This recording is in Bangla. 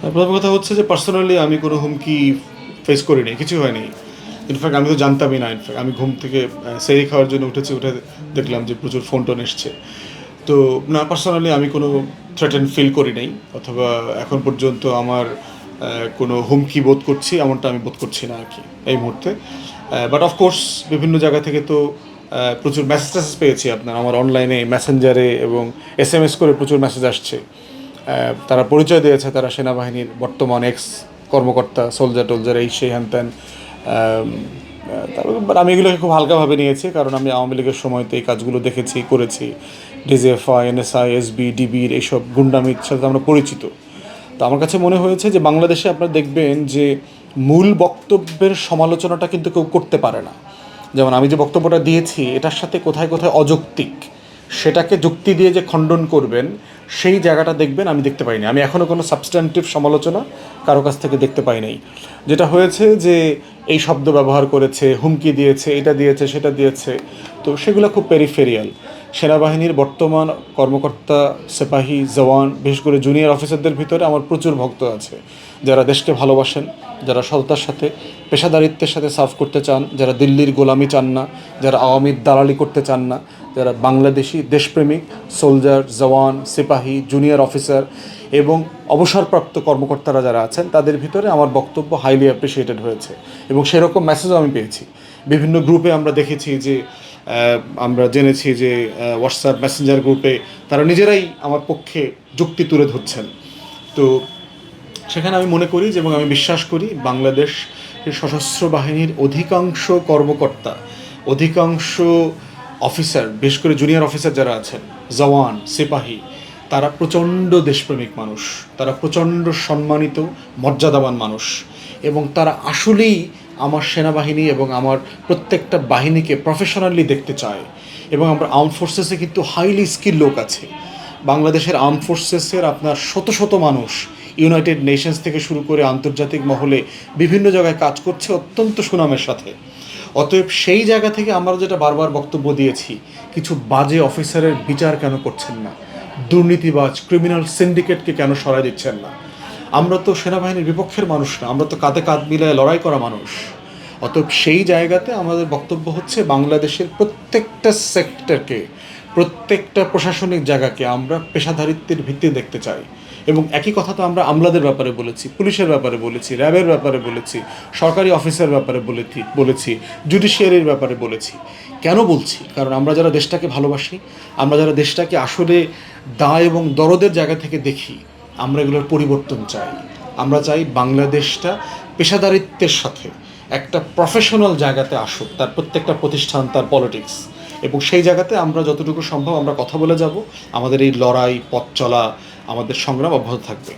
প্রথম কথা হচ্ছে যে পার্সোনালি আমি কোনো হুমকি ফেস করিনি কিছু হয়নি। ইনফ্যাক্ট আমি তো জানতামই না ইনফ্যাক্ট আমি ঘুম থেকে সেরি খাওয়ার জন্য উঠেছি, উঠে দেখলাম যে প্রচুর ফোন টোন এসছে। তো না পার্সোনালি আমি কোনো থ্রেটেন ফিল করি নাই অথবা এখন পর্যন্ত আমার কোনো হুমকি বোধ করছি, এমনটা আমি বোধ করছি না আর কি, এই মুহূর্তে। বাট অফকোর্স বিভিন্ন জায়গা থেকে তো প্রচুর মেসেজ পেয়েছি আপনার, আমার অনলাইনে মেসেঞ্জারে এবং এস এম এস করে প্রচুর মেসেজ আসছে। তারা পরিচয় দিয়েছে, তারা সেনাবাহিনীর বর্তমান এক্স কর্মকর্তা সোলজার টোলজার এই সেই হ্যান ত্যান তারপর আমি এগুলোকে খুব হালকাভাবে নিয়েছি কারণ আমি আওয়ামী লীগের সময়তে এই কাজগুলো দেখেছি, করেছি। ডিজিএফআই এনএসআই এসবি ডিবির এইসব গুন্ডামির সাথে আমরা পরিচিত। তো আমার কাছে মনে হয়েছে যে বাংলাদেশে আপনারা দেখবেন যে মূল বক্তব্যের সমালোচনাটা কিন্তু কেউ করতে পারে না। যেমন আমি যে বক্তব্যটা দিয়েছি, এটার সাথে কোথায় কোথায় অযৌক্তিক। সেটাকে যুক্তি দিয়ে যে খণ্ডন করবেন, সেই জায়গাটা দেখবেন, আমি দেখতে পাইনি। আমি এখনও কোনো সাবস্ট্যান্টিভ সমালোচনা কারও কাছ থেকে দেখতে পাই নাই। যেটা হয়েছে যে, এই শব্দ ব্যবহার করেছে, হুমকি দিয়েছে, এটা দিয়েছে, সেটা দিয়েছে, তো সেগুলো খুব পেরিফেরিয়াল সেনাবাহিনীর বর্তমান কর্মকর্তা সেপাহি জওয়ান, বিশেষ করে জুনিয়র অফিসারদের ভিতরে আমার প্রচুর ভক্ত আছে। যারা দেশকে ভালোবাসেন, যারা সততার সাথে, পেশাদারিত্বের সাথে সার্ভ করতে চান, যারা দিল্লির গোলামি চান না, যারা আওয়ামীর দালালি করতে চান না যারা বাংলাদেশি দেশপ্রেমিক সোলজার জওয়ান, সিপাহী জুনিয়র অফিসার এবং অবসরপ্রাপ্ত কর্মকর্তারা যারা আছেন, তাদের ভিতরে আমার বক্তব্য হাইলি অ্যাপ্রিসিয়েটেড হয়েছে এবং সেরকম মেসেজও আমি পেয়েছি। বিভিন্ন গ্রুপে আমরা দেখেছি যে আমরা জেনেছি যে হোয়াটসঅ্যাপ মেসেঞ্জার গ্রুপে তারা নিজেরাই আমার পক্ষে যুক্তি তুলে ধরছেন। তো সেখানে আমি মনে করি যে এবং আমি বিশ্বাস করি বাংলাদেশ সশস্ত্র বাহিনীর অধিকাংশ কর্মকর্তা, অধিকাংশ অফিসার বিশেষ করে জুনিয়র অফিসার যারা আছেন, জওয়ান, সিপাহী, তারা প্রচণ্ড দেশপ্রেমিক মানুষ। তারা প্রচণ্ড সম্মানিত, মর্যাদাবান মানুষ। এবং তারা আসলেই আমার সেনাবাহিনী এবং আমার প্রত্যেকটা বাহিনীকে প্রফেশনালি দেখতে চায়। এবং আমরা আর্ম ফোর্সেসে কিন্তু হাইলি স্কিল লোক আছে। বাংলাদেশের আর্ম ফোর্সেসের আপনার শত শত মানুষ ইউনাইটেড নেশনস থেকে শুরু করে আন্তর্জাতিক মহলে বিভিন্ন জায়গায় কাজ করছে অত্যন্ত সুনামের সাথে। অতএব সেই জায়গা থেকে আমরা যেটা বারবার বক্তব্য দিয়েছি, কিছু বাজে অফিসারের বিচার কেন করছেন না? দুর্নীতিবাজ ক্রিমিনাল সিন্ডিকেটকে কেন সরাই দিচ্ছেন না? আমরা তো সেনাবাহিনীর বিপক্ষের মানুষ না, আমরা তো কাঁধে কাঁধ মিলায় লড়াই করা মানুষ। অতএব সেই জায়গাতে আমাদের বক্তব্য হচ্ছে বাংলাদেশের প্রত্যেকটা সেক্টরকে প্রত্যেকটা প্রশাসনিক জায়গাকে আমরা পেশাদারিত্বের ভিত্তি দেখতে চাই। এবং একই কথা তো আমরা আমলাদের ব্যাপারে বলেছি, পুলিশের ব্যাপারে বলেছি, র্যাবের ব্যাপারে বলেছি, সরকারি অফিসের ব্যাপারে বলেছি বলেছি, জুডিশিয়ারির ব্যাপারে বলেছি। কেন বলছি? কারণ আমরা যারা দেশটাকে ভালোবাসি, আমরা যারা দেশটাকে আসলে দায় এবং দরদের জায়গা থেকে দেখি, আমরা এগুলোর পরিবর্তন চাই। আমরা চাই বাংলাদেশটা পেশাদারিত্বের সাথে একটা প্রফেশনাল জায়গাতে আসুক, তার প্রত্যেকটা প্রতিষ্ঠান, তার পলিটিক্স এবং সেই জায়গাতে আমরা যতটুকু সম্ভব আমরা কথা বলে যাব, আমাদের এই লড়াই, পথ চলা আমাদের সংগ্রাম অব্যাহত থাকবে।